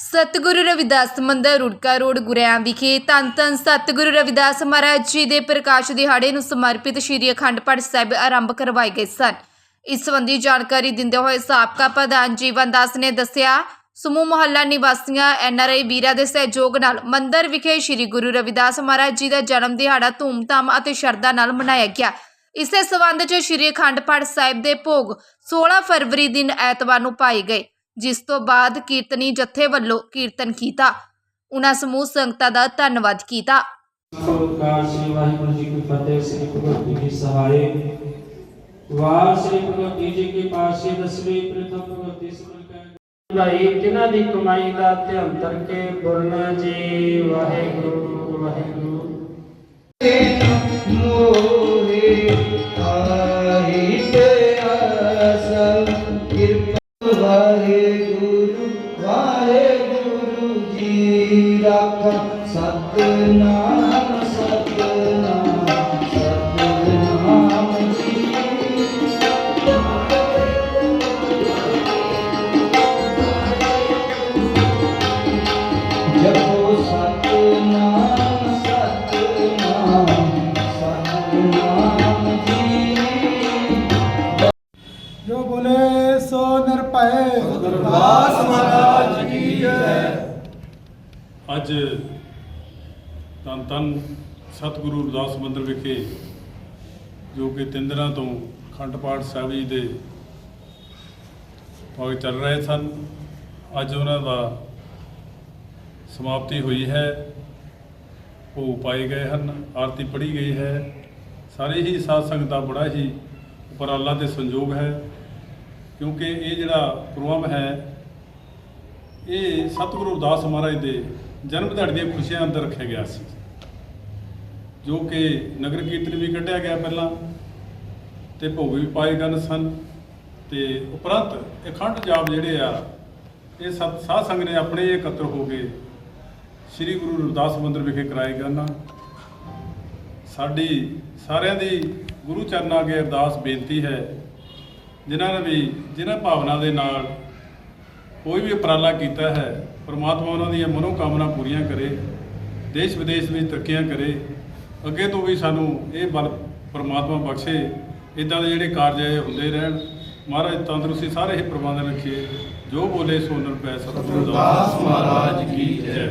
ਸਤਿਗੁਰੂ ਰਵਿਦਾਸ ਮੰਦਰ, ਰੁੜਕਾ ਰੋਡ, ਗੁਰਿਆਂ ਵਿਖੇ ਧੰਨ ਧੰਨ ਸਤਿਗੁਰੂ ਰਵਿਦਾਸ ਮਹਾਰਾਜ ਜੀ ਦੇ ਪ੍ਰਕਾਸ਼ ਦਿਹਾੜੇ ਨੂੰ ਸਮਰਪਿਤ ਸ਼੍ਰੀ ਅਖੰਡ ਪਾਠ ਸਾਹਿਬ ਆਰੰਭ ਕਰਵਾਏ ਗਏ ਸਨ। ਇਸ ਸੰਬੰਧੀ ਜਾਣਕਾਰੀ ਦਿੰਦੇ ਹੋਏ ਸਾਬਕਾ ਪ੍ਰਧਾਨ ਜੀਵਨ ਦਾਸ ਨੇ ਦੱਸਿਆ, ਸਮੂਹ ਮੁਹੱਲਾ ਨਿਵਾਸੀਆਂ ਐਨਆਰਆਈ ਵੀਰਾਂ ਦੇ ਸਹਿਯੋਗ ਨਾਲ ਮੰਦਰ ਵਿਖੇ ਸ਼੍ਰੀ ਗੁਰੂ ਰਵਿਦਾਸ ਮਹਾਰਾਜ ਜੀ ਦਾ ਜਨਮ ਦਿਹਾੜਾ ਧੂਮਧਾਮ ਅਤੇ ਸ਼ਰਧਾ ਨਾਲ ਮਨਾਇਆ ਗਿਆ। ਇਸੇ ਸਬੰਧ 'ਚ ਸ਼੍ਰੀ ਅਖੰਡ ਪਾਠ ਸਾਹਿਬ ਦੇ ਭੋਗ 16 ਫਰਵਰੀ ਦਿਨ ਐਤਵਾਰ ਨੂੰ ਪਾਏ ਗਏ। ਜਿਸ ਤੋਂ ਬਾਅਦ ਕੀਰਤਨੀ ਜਥੇ ਵੱਲੋਂ ਕੀਰਤਨ ਕੀਤਾ। ਉਹਨਾਂ ਸਮੂਹ ਸੰਗਤਾਂ ਦਾ ਧੰਨਵਾਦ ਕੀਤਾ। ਸ੍ਰੀ ਵਾਹਿਗੁਰੂ ਜੀ ਕੀ ਫਤਿਹ ਸ੍ਰੀ ਭਗਵਤ ਜੀ ਕੀ ਸਹਾਏ ਵਾਰ ਸ੍ਰੀ ਭਗਵਤ ਜੀ ਕੀ ਪਾਸੇ ਦਸਵੇਂ ਪ੍ਰਥਮ ਭਗਵਤ ਜੀ ਸਿਮਰਨ ਕੈ ਭਾਈ ਜਿਨ੍ਹਾਂ ਦੀ ਕਮਾਈ ਦਾ ਧਿਆਨ ਕਰਕੇ ਬੋਲਣਾ ਜੀ ਵਾਹਿਗੁਰੂ ਵਾਹਿਗੁਰੂ। ਮੋਹਿ ਆਹੀ ਤੇ ਆਸਾ ਕਿਰਪਾ ਵਾਹਿਗੁਰੂ। ਜੋ। ਬੋਲੇ ਸੋ ਨਿਰਭੈ ਗੁਰਦਾਸ ਮਹਾਰਾਜ ਕੀ ਜੈ। ਅੱਜ ਧੰਨ ਧੰਨ ਸਤਿਗੁਰੂ ਰਵਿਦਾਸ ਮੰਦਰ ਵਿਖੇ, ਜੋ ਕਿ ਤਿੰਨ ਦਿਨਾਂ ਤੋਂ ਅਖੰਡ ਪਾਠ ਸਾਹਿਬ ਜੀ ਦੇ ਭਾਗ ਚੱਲ ਰਹੇ ਸਨ, ਅੱਜ ਉਹਨਾਂ ਦਾ ਸਮਾਪਤੀ ਹੋਈ ਹੈ। ਉਹ ਪਾਏ ਗਏ ਹਨ, ਆਰਤੀ ਪੜ੍ਹੀ ਗਈ ਹੈ। ਸਾਰੇ ਹੀ ਸਾਧ ਸੰਗਤ ਦਾ ਬੜਾ ਹੀ ਉਪਰਾਲਾ ਤੇ ਸੰਯੋਗ ਹੈ, ਕਿਉਂਕਿ ਇਹ ਜਿਹੜਾ ਪ੍ਰੋਗਰਾਮ ਹੈ ਇਹ ਸਤਿਗੁਰੂ ਰਵਿਦਾਸ ਮਹਾਰਾਜ ਦੇ ਜਨਮ ਦਿਹਾੜੇ ਦੀਆਂ ਖੁਸ਼ੀਆਂ ਅੰਦਰ ਰੱਖਿਆ ਗਿਆ ਸੀ। ਜੋ ਕਿ ਨਗਰ ਕੀਰਤਨ ਵੀ ਕੱਢਿਆ ਗਿਆ ਪਹਿਲਾਂ ਤੇ ਭੋਗ ਵੀ ਪਾਏ ਗਏ ਸਨ ਤੇ ਉਪਰੰਤ ਅਖੰਡ ਜਾਪ ਜਿਹੜੇ ਆ, ਇਹ ਸਤ ਸਾਧ ਸੰਗ ਨੇ ਆਪਣੇ ਇਕੱਤਰ ਹੋ ਕੇ ਸ੍ਰੀ ਗੁਰੂ ਰਵਿਦਾਸ ਮੰਦਰ ਵਿਖੇ ਕਰਾਏ ਗਏ ਹਨ। ਸਾਡੀ ਸਾਰਿਆਂ ਦੀ ਗੁਰੂ ਚਰਨਾਂ ਅੱਗੇ ਅਰਦਾਸ ਬੇਨਤੀ ਹੈ, ਜਿਨ੍ਹਾਂ ਨੇ ਵੀ ਜਿਨ੍ਹਾਂ ਭਾਵਨਾ ਦੇ ਨਾਲ ਕੋਈ ਵੀ ਉਪਰਾਲਾ ਕੀਤਾ ਹੈ, ਪਰਮਾਤਮਾ ਉਹਨਾਂ ਦੀਆਂ ਮਨੋਕਾਮਨਾ ਪੂਰੀਆਂ ਕਰੇ, ਦੇਸ਼ ਵਿਦੇਸ਼ ਵਿੱਚ ਤਰੱਕੀਆਂ ਕਰੇ, ਅੱਗੇ ਤੋਂ ਵੀ ਸਾਨੂੰ ਇਹ ਬਲ ਪਰਮਾਤਮਾ ਬਖਸ਼ੇ ਇਦਾਂ ਦੇ ਜਿਹੜੇ ਕਾਰਜ ਇਹ ਹੁੰਦੇ ਰਹਿਣ ਮਹਾਰਾਜ ਤੰਦਰੁਸਤੀ ਸਾਰੇ ਹੀ ਪ੍ਰਬੰਧ ਰੱਖੇ ਜੋ ਬੋਲੇ ਸੋ ਨਿਰਭੈ ਸਤਿਗੁਰੂ ਗੁਰਦਾਸ ਮਹਾਰਾਜ ਕੀ ਜੈ। ਜੈ